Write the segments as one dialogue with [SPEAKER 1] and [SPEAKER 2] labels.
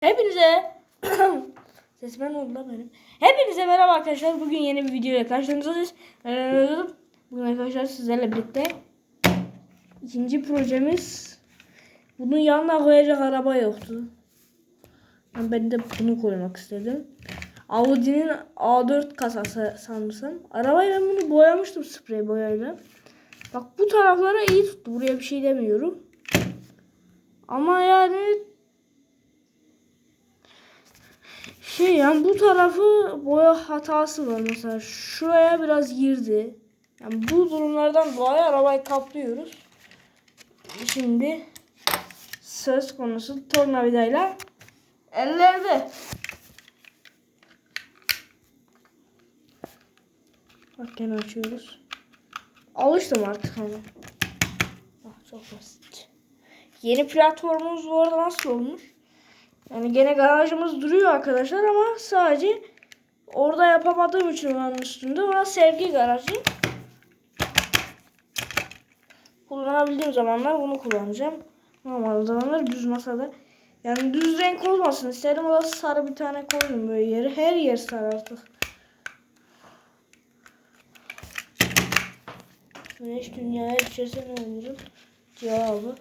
[SPEAKER 1] Hepinize Sesime ne oldu lan benim? Hepinize merhaba arkadaşlar. Bugün yeni bir video ile karşınızdayız. Ee, Bugün arkadaşlar sizlerle birlikte ikinci projemiz bunun yanına koyacak araba yoktu. Ben de bunu koymak istedim. Audi'nin A4 kasası sanırsam. Arabayı ben bunu boyamıştım sprey boyayla. Bak bu taraflara iyi tuttu. Buraya bir şey demiyorum. Ama yani şey yani bu tarafı boya hatası var mesela. Şuraya biraz girdi. Yani bu durumlardan dolayı arabayı kaplıyoruz. Şimdi söz konusu tornavidayla ellerde. Bak gene açıyoruz. Alıştım artık ama. Ah, çok basit. Yeni platformumuz bu arada nasıl olmuş? Yani gene garajımız duruyor arkadaşlar ama sadece orada yapamadığım için oranın üstünde. Orası sevgi garajı. Kullanabildiğim zamanlar bunu kullanacağım. Normal zamanlar düz masada. Yani düz renk olmasın isterim. Orası sarı bir tane koydum böyle yeri. Her yer sarı artık. Güneş dünyaya düşerse ne olurum? Cevabı.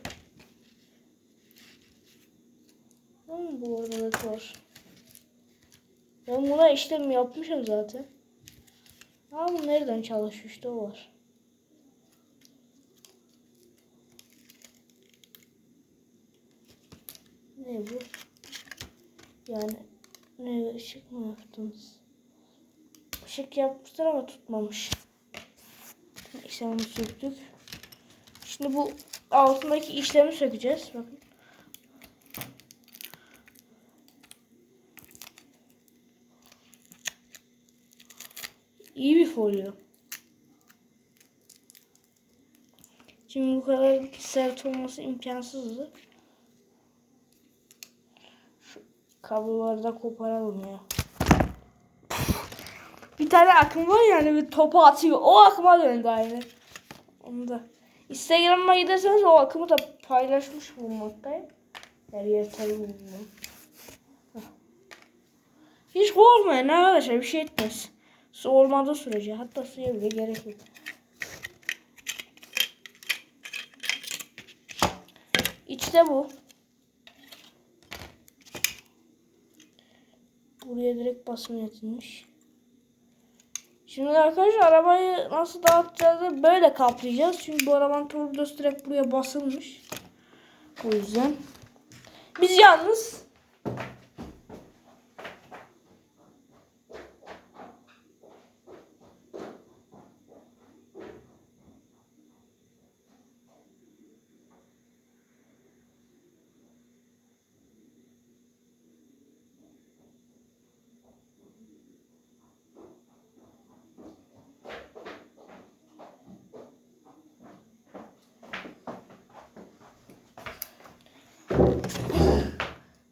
[SPEAKER 1] Hmm, bu net var. Ben buna işlem yapmışım zaten. Ha bu nereden çalışıyor işte o var. Ne bu? Yani ne ışık mı yaptınız? Işık yapmışlar ama tutmamış. Onu söktük. Şimdi bu altındaki işlemi sökeceğiz. Bakın. Bir folyo. Şimdi bu kadar sert olması imkansızdı. Şu kabloları da koparalım ya. Bir tane akım var yani bir topu atıyor. O akıma döndü aynı. Onu da. Instagram'a giderseniz o akımı da paylaşmış bulunmaktayım. Her yer bulunmam. Hiç korkmayın arkadaşlar bir şey etmez. Su olmadığı sürece hatta suya bile gerek yok. İçte bu. Buraya direkt basım yapılmış. Şimdi arkadaşlar arabayı nasıl dağıtacağız böyle kaplayacağız. Çünkü bu arabanın torpidosu direkt buraya basılmış. O yüzden. Biz yalnız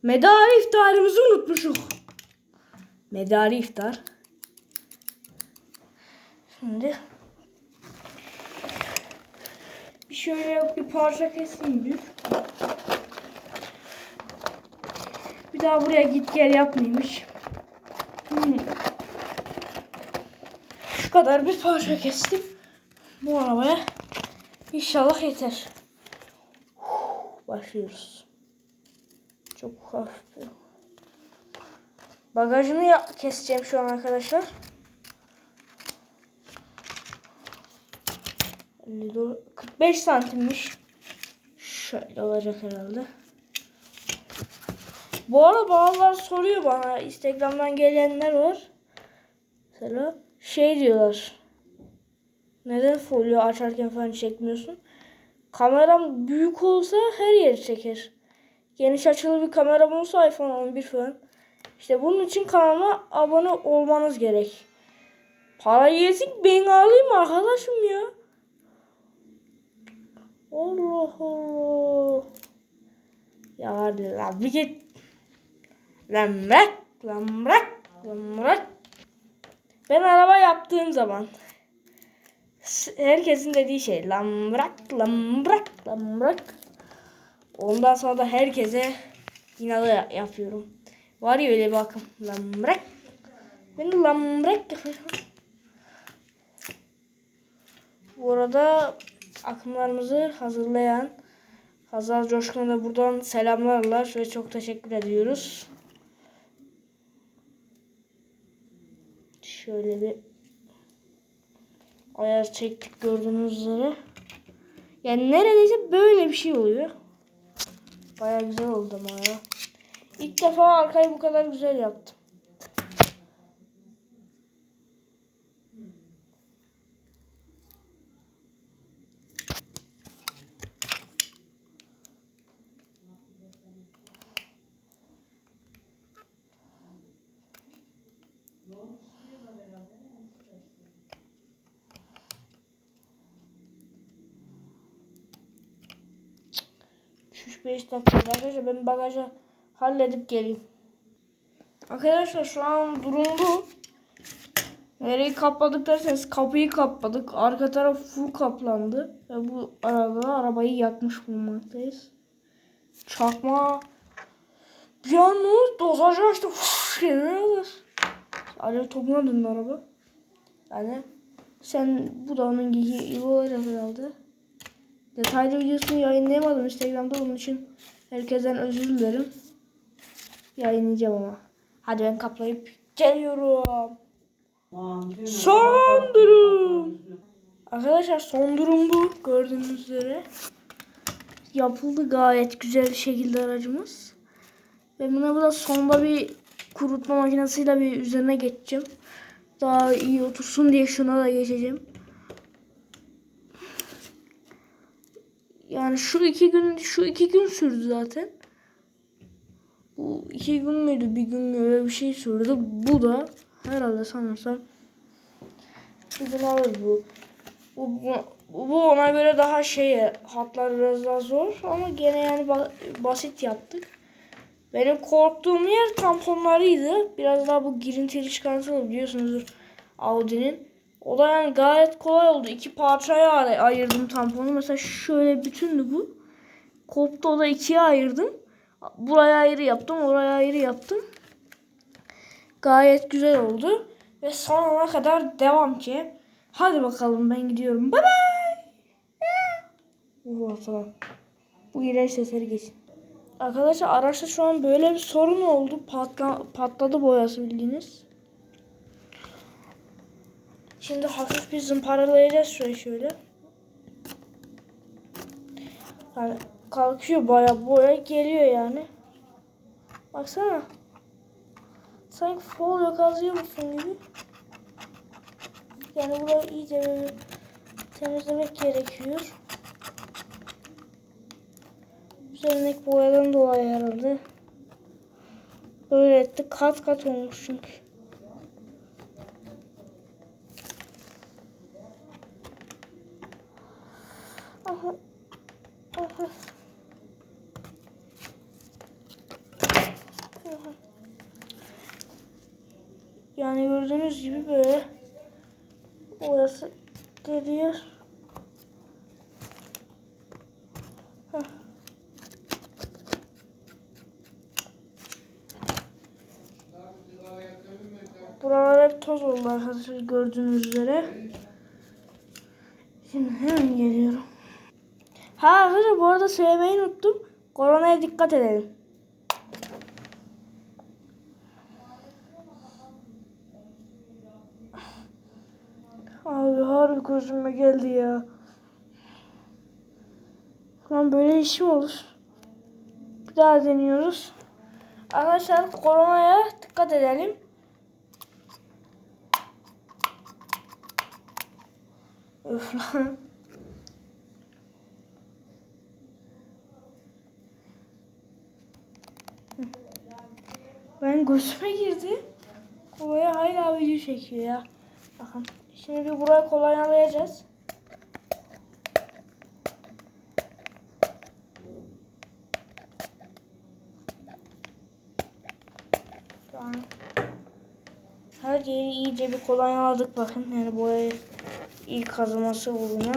[SPEAKER 1] Medari iftarımızı unutmuşuk. Medari iftar. Şimdi bir şöyle bir parça keseyim büyük. Bir daha buraya git gel yapmaymış. Hmm. Şu kadar bir parça kestim. Bu arabaya inşallah yeter. Başlıyoruz. Çok hafif. Bagajını ya keseceğim şu an arkadaşlar. 45 santimmiş. Şöyle olacak herhalde. Bu arada bazıları soruyor bana. Instagram'dan gelenler var. Mesela şey diyorlar. Neden folyo açarken falan çekmiyorsun? Kameram büyük olsa her yeri çeker geniş açılı bir kameram olsa iPhone 11 falan. İşte bunun için kanalıma abone olmanız gerek. Para yesin ben alayım arkadaşım ya. Allah Allah. Ya hadi lan bir git. Lan bırak. Lan bırak. Lan bırak. Ben araba yaptığım zaman herkesin dediği şey lan bırak lan bırak lan bırak. Ondan sonra da herkese inalı yapıyorum. Var ya öyle bir bırak. Beni lan bırak. Bu arada akımlarımızı hazırlayan Hazar Coşkun'a da buradan selamlarlar ve çok teşekkür ediyoruz. Şöyle bir ayar çektik gördüğünüz üzere. Yani neredeyse böyle bir şey oluyor. Baya güzel oldu ama ya. İlk defa arkayı bu kadar güzel yaptım. Şu 5 dakika arkadaşlar ben bagajı halledip geleyim. Arkadaşlar şu an durum bu. Nereyi kapladık derseniz kapıyı kapladık. Arka taraf full kaplandı. Ve bu arada arabayı yakmış bulunmaktayız. Çakma. Bir an ne oldu? Dozajı açtı. Alev topuna döndü araba. Yani sen bu da onun gibi olacak herhalde. Detaylı videosunu yayınlayamadım Instagram'da onun için herkesten özür dilerim. Yayınlayacağım ama. Hadi ben kaplayıp geliyorum. Son durum. Arkadaşlar son durum bu. Gördüğünüz üzere. Yapıldı gayet güzel bir şekilde aracımız. Ve buna burada sonda bir kurutma makinesiyle bir üzerine geçeceğim. Daha iyi otursun diye şuna da geçeceğim. Yani şu iki gün şu iki gün sürdü zaten. Bu iki gün müydü bir gün mü öyle bir şey sürdü. Bu da herhalde sanırsam alır bu. Bu, bu, bu ona göre daha şey hatlar biraz daha zor ama gene yani ba- basit yaptık. Benim korktuğum yer tamponlarıydı. Biraz daha bu girintili çıkartılı biliyorsunuzdur Audi'nin. O da yani gayet kolay oldu. İki parçaya ay- ayırdım tamponu. Mesela şöyle bütündü bu. Koptu o da ikiye ayırdım. Buraya ayrı yaptım. Oraya ayrı yaptım. Gayet güzel oldu. Ve sonuna kadar devam ki. Hadi bakalım ben gidiyorum. Bye bye. Tamam. Bu iğrenç sesleri geçin. Arkadaşlar araçta şu an böyle bir sorun oldu. Patla, patladı boyası bildiğiniz. Şimdi hafif bir zımparalayacağız şöyle şöyle. Yani kalkıyor baya boya geliyor yani. Baksana. Sanki folyo kazıyormuşsun gibi. Yani burayı iyice temizlemek gerekiyor. Üzerindeki boyadan dolayı herhalde. Böyle etti. Kat kat olmuş çünkü. Yani gördüğünüz gibi böyle orası geliyor. Heh. Buralar hep toz oldu arkadaşlar gördüğünüz üzere. Şimdi hemen geliyorum. Ha arkadaşlar bu arada söylemeyi unuttum. Koronaya dikkat edelim. Abi harbi gözüme geldi ya. Lan böyle iş mi olur? Bir daha deniyoruz. Arkadaşlar koronaya dikkat edelim. Öf lan. Ben gözüme girdi. Kovaya hala video çekiyor ya. Bakın. Şimdi bir burayı kolonyalayacağız. Şu an her yeri iyice bir kolonyaladık bakın. Yani burayı ilk kazıması uğruna.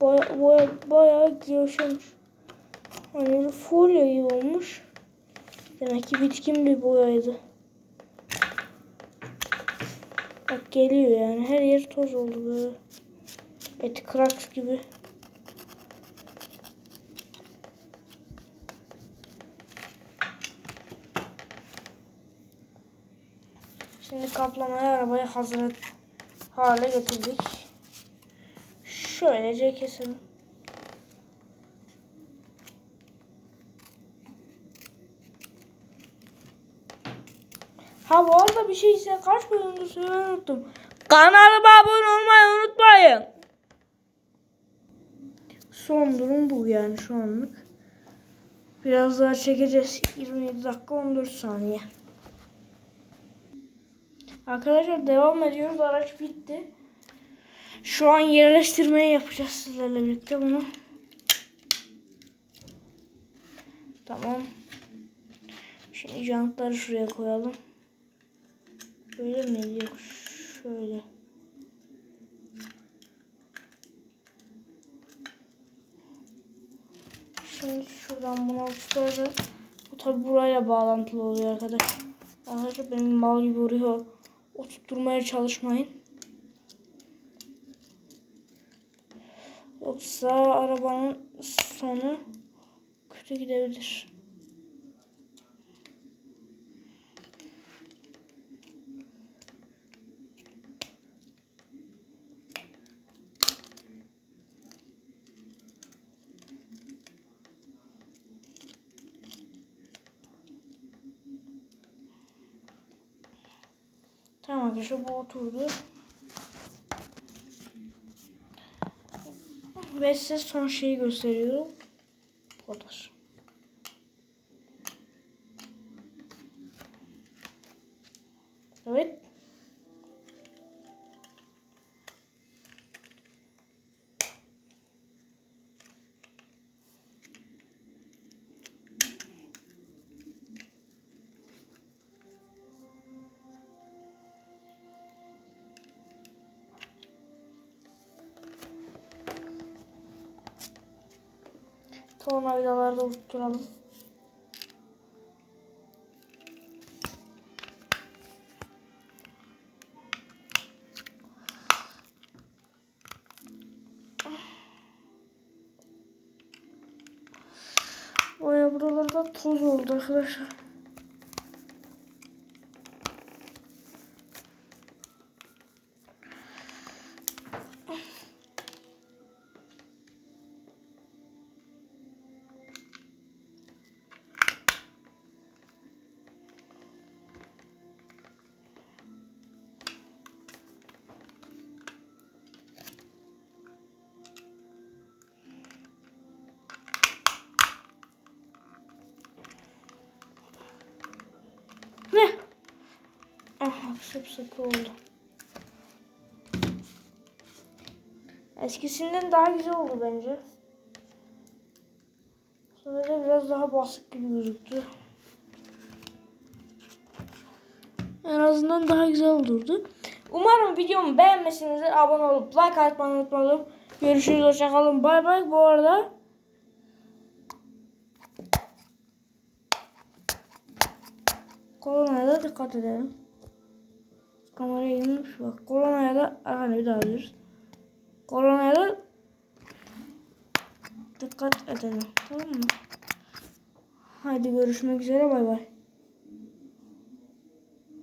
[SPEAKER 1] Boya, boya, bayağı gevşemiş. Hani folyo gibi olmuş. Demek ki bitkin bir boyaydı. Bak geliyor yani. Her yer toz oldu böyle. Et cracks gibi. Şimdi kaplamaya arabayı hazır hale getirdik. Şöylece keselim. Ha bu arada bir şey ise kaç bölümdür söylemeyi unuttum. Kanalıma abone olmayı unutmayın. Son durum bu yani şu anlık. Biraz daha çekeceğiz. 27 dakika 14 saniye. Arkadaşlar devam ediyoruz. Araç bitti. Şu an yerleştirmeyi yapacağız sizlerle birlikte bunu. Tamam. Şimdi jantları şuraya koyalım. Böyle mi? Yok. Şöyle. Şimdi şuradan bunu tutarız. Bu tabi burayla bağlantılı oluyor arkadaşlar. Arkadaşlar benim mal gibi oraya oturtmaya çalışmayın. Yoksa arabanın sonu kötü gidebilir. Bu oturdu. Ve size son şeyi gösteriyorum. O. Tornavidaları da oturtalım. Baya buralarda toz oldu arkadaşlar. Ne? Aha sıp oldu. Eskisinden daha güzel oldu bence. Sadece biraz daha basık gibi gözüktü. En azından daha güzel olurdu. Umarım videomu beğenmişsinizdir. Abone olup like atmayı unutmayın. Görüşürüz. Hoşçakalın. Bay bay. Bu arada Kolonaya da dikkat edelim. Kameraya girmiş bak. Kolonaya da hani bir daha alıyoruz. Kolonaya da dikkat edelim. Tamam mı? Haydi görüşmek üzere bay bay.